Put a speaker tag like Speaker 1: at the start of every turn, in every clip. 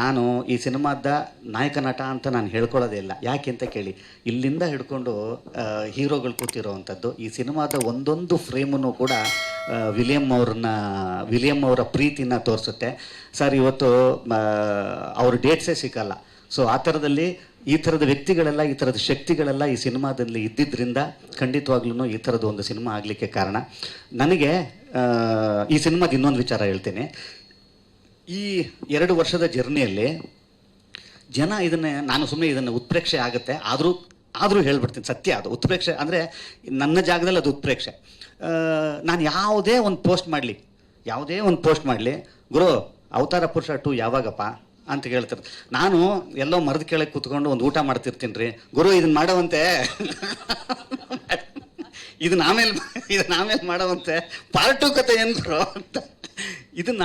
Speaker 1: ನಾನು ಈ ಸಿನಿಮಾದ ನಾಯಕ ನಟ ಅಂತ ನಾನು ಹೇಳ್ಕೊಳ್ಳೋದೇ ಇಲ್ಲ. ಯಾಕೆ ಅಂತ ಕೇಳಿ. ಇಲ್ಲಿಂದ ಹಿಡ್ಕೊಂಡು ಹೀರೋಗಳು ಕೂತಿರೋವಂಥದ್ದು, ಈ ಸಿನಿಮಾದ ಒಂದೊಂದು ಫ್ರೇಮನ್ನು ಕೂಡ ವಿಲಿಯಂ ಅವ್ರನ್ನ, ವಿಲಿಯಂ ಅವರ ಪ್ರೀತಿನ ತೋರಿಸುತ್ತೆ. ಸರ್, ಇವತ್ತು ಅವ್ರ ಡೇಟ್ಸೇ ಸಿಕ್ಕಲ್ಲ. ಸೊ ಆ ಥರದಲ್ಲಿ ಈ ಥರದ ವ್ಯಕ್ತಿಗಳೆಲ್ಲ, ಈ ಥರದ ಶಕ್ತಿಗಳೆಲ್ಲ ಈ ಸಿನಿಮಾದಲ್ಲಿ ಇದ್ದಿದ್ದರಿಂದ ಖಂಡಿತವಾಗ್ಲೂ ಈ ಥರದ ಒಂದು ಸಿನಿಮಾ ಆಗಲಿಕ್ಕೆ ಕಾರಣ. ನನಗೆ ಈ ಸಿನಿಮಾದ ಇನ್ನೊಂದು ವಿಚಾರ ಹೇಳ್ತೀನಿ. ಈ ಎರಡು ವರ್ಷದ ಜರ್ನಿಯಲ್ಲಿ ಜನ ಇದನ್ನೇ, ನಾನು ಸುಮ್ಮನೆ ಇದನ್ನು ಉತ್ಪ್ರೇಕ್ಷೆ ಆಗುತ್ತೆ. ಆದರೂ ಆದರೂ ಹೇಳ್ಬಿಡ್ತೀನಿ, ಸತ್ಯ ಅದು. ಉತ್ಪ್ರೇಕ್ಷೆ ಅಂದರೆ ನನ್ನ ಜಾಗದಲ್ಲಿ ಅದು ಉತ್ಪ್ರೇಕ್ಷೆ. ನಾನು ಯಾವುದೇ ಒಂದು ಪೋಸ್ಟ್ ಮಾಡಲಿ. ಯಾವುದೇ ಒಂದು ಪೋಸ್ಟ್ ಮಾಡಲಿ, ಗುರು, ಅವತಾರ ಪುರುಷ ಟು ಯಾವಾಗಪ್ಪ ಅಂತ ಕೇಳ್ತಾರೆ ನಾನು ಎಲ್ಲೋ ಮರದ ಕೆಳಗೆ ಕೂತ್ಕೊಂಡು ಒಂದು ಊಟ ಮಾಡ್ತಿರ್ತೀನಿ ರೀ. ಗುರು ಇದನ್ನ ಮಾಡೋವಂತೆ. ಇದನ್ನ ಆಮೇಲೆ ಇದನ್ನ ಆಮೇಲೆ ಮಾಡೋವಂತೆ. ಪಾರ್ಟು ಕತೆ ಏನು ಅಂತ. ಇದನ್ನ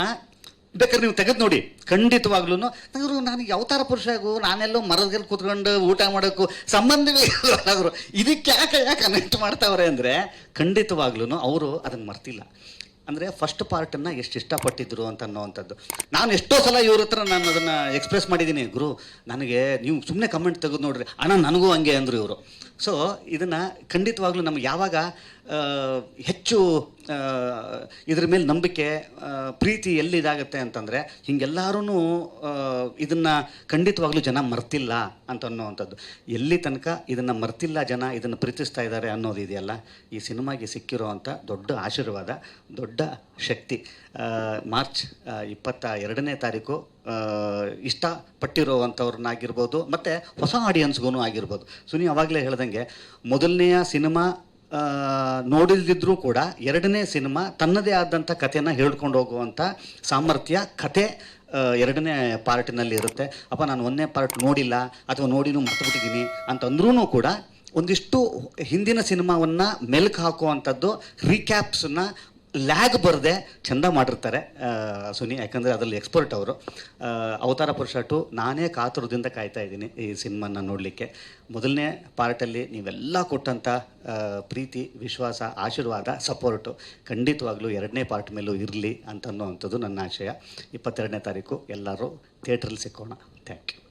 Speaker 1: ಬೇಕಾದ್ರೆ ನೀವು ತೆಗೆದು ನೋಡಿ. ಖಂಡಿತವಾಗ್ಲೂ ಅವರು ನನಗೆ ಅವತಾರ ಆಗು? ನಾನೆಲ್ಲೋ ಮರದಲ್ಲಿ ಕೂತ್ಕೊಂಡು ಊಟ ಮಾಡೋಕ್ಕೂ ಸಂಬಂಧವೇ ಇದಕ್ಕೆ ಯಾಕೆ ಯಾಕೆ ಕನೆಕ್ಟ್ ಮಾಡ್ತಾವ್ರೆ ಅಂದರೆ ಖಂಡಿತವಾಗ್ಲೂ ಅವರು ಅದನ್ನು ಮರ್ತಿಲ್ಲ. ಅಂದರೆ ಫಸ್ಟ್ ಪಾರ್ಟನ್ನು ಎಷ್ಟು ಇಷ್ಟಪಟ್ಟಿದ್ರು ಅಂತ ಅನ್ನೋವಂಥದ್ದು. ನಾನು ಎಷ್ಟೋ ಸಲ ಇವ್ರ ಹತ್ರ ನಾನು ಅದನ್ನು ಎಕ್ಸ್ಪ್ರೆಸ್ ಮಾಡಿದ್ದೀನಿ ಗುರು, ನನಗೆ ನೀವು ಸುಮ್ಮನೆ ಕಮೆಂಟ್ ತೆಗೆದು ನೋಡ್ರಿ. ಅಣ್ಣ, ನನಗೂ ಹಂಗೆ ಅಂದರು ಇವರು. ಸೊ ಇದನ್ನು ಖಂಡಿತವಾಗ್ಲೂ ನಮ್ಗೆ ಯಾವಾಗ ಹೆಚ್ಚು ಇದ್ರ ಮೇಲೆ ನಂಬಿಕೆ ಪ್ರೀತಿ ಎಲ್ಲಿ ಇದಾಗುತ್ತೆ ಅಂತಂದರೆ ಹಿಂಗೆಲ್ಲರೂ ಇದನ್ನು ಖಂಡಿತವಾಗ್ಲೂ ಜನ ಮರ್ತಿಲ್ಲ ಅಂತ ಅನ್ನೋವಂಥದ್ದು. ಎಲ್ಲಿ ತನಕ ಇದನ್ನು ಮರ್ತಿಲ್ಲ ಜನ ಇದನ್ನು ಪ್ರೀತಿಸ್ತಾ ಇದ್ದಾರೆ ಅನ್ನೋದು ಇದೆಯಲ್ಲ ಈ ಸಿನಿಮಾಗೆ ಸಿಕ್ಕಿರೋವಂಥ ದೊಡ್ಡ ಆಶೀರ್ವಾದ, ದೊಡ್ಡ ಶಕ್ತಿ. ಮಾರ್ಚ್ ಇಪ್ಪತ್ತ ಎರಡನೇ ತಾರೀಕು ಇಷ್ಟಪಟ್ಟಿರುವಂಥವ್ರನ್ನಾಗಿರ್ಬೋದು, ಮತ್ತು ಹೊಸ ಆಡಿಯನ್ಸ್ಗೂ ಆಗಿರ್ಬೋದು. ಸುನಿ, ಅವಾಗಲೇ ಹೇಳ್ದಂಗೆ, ಮೊದಲನೆಯ ಸಿನಿಮಾ ನೋಡಿಲ್ದಿದ್ರೂ ಕೂಡ ಎರಡನೇ ಸಿನಿಮಾ ತನ್ನದೇ ಆದಂಥ ಕಥೆನ ಹೇಳ್ಕೊಂಡು ಹೋಗುವಂಥ ಸಾಮರ್ಥ್ಯ ಕತೆ ಎರಡನೇ ಪಾರ್ಟಿನಲ್ಲಿ ಇರುತ್ತೆ. ಅಪ್ಪ, ನಾನು ಒಂದನೇ ಪಾರ್ಟ್ ನೋಡಿಲ್ಲ, ಅಥವಾ ನೋಡಿನೂ ಮರ್ತುಬಿಟ್ಟಿದ್ದೀನಿ ಅಂತಂದ್ರೂ ಕೂಡ ಒಂದಿಷ್ಟು ಹಿಂದಿನ ಸಿನಿಮಾವನ್ನು ಮೆಲ್ಕು ಹಾಕುವಂಥದ್ದು ರೀಕ್ಯಾಪ್ಸನ್ನ ಲ್ಯಾಗ್ ಬರದೆ ಚೆಂದ ಮಾಡಿರ್ತಾರೆ ಸುನಿ. ಯಾಕಂದರೆ ಅದರಲ್ಲಿ ಎಕ್ಸ್ಪರ್ಟ್ ಅವರು. ಅವತಾರ ಪುರುಷ ಟು ನಾನೇ ಕಾತುರದಿಂದ ಕಾಯ್ತಾ ಇದ್ದೀನಿ ಈ ಸಿನಿಮಾನ ನೋಡಲಿಕ್ಕೆ. ಮೊದಲನೇ ಪಾರ್ಟಲ್ಲಿ ನೀವೆಲ್ಲ ಕೊಟ್ಟಂಥ ಪ್ರೀತಿ, ವಿಶ್ವಾಸ, ಆಶೀರ್ವಾದ ಸಪೋರ್ಟು ಖಂಡಿತವಾಗ್ಲೂ ಎರಡನೇ ಪಾರ್ಟ್ ಮೇಲೂ ಇರಲಿ ಅಂತ ಅನ್ನೋವಂಥದ್ದು ನನ್ನ ಆಶಯ. ಇಪ್ಪತ್ತೆರಡನೇ ತಾರೀಕು ಎಲ್ಲರೂ ಥಿಯೇಟ್ರಲ್ಲಿ ಸಿಕ್ಕೋಣ. Thank you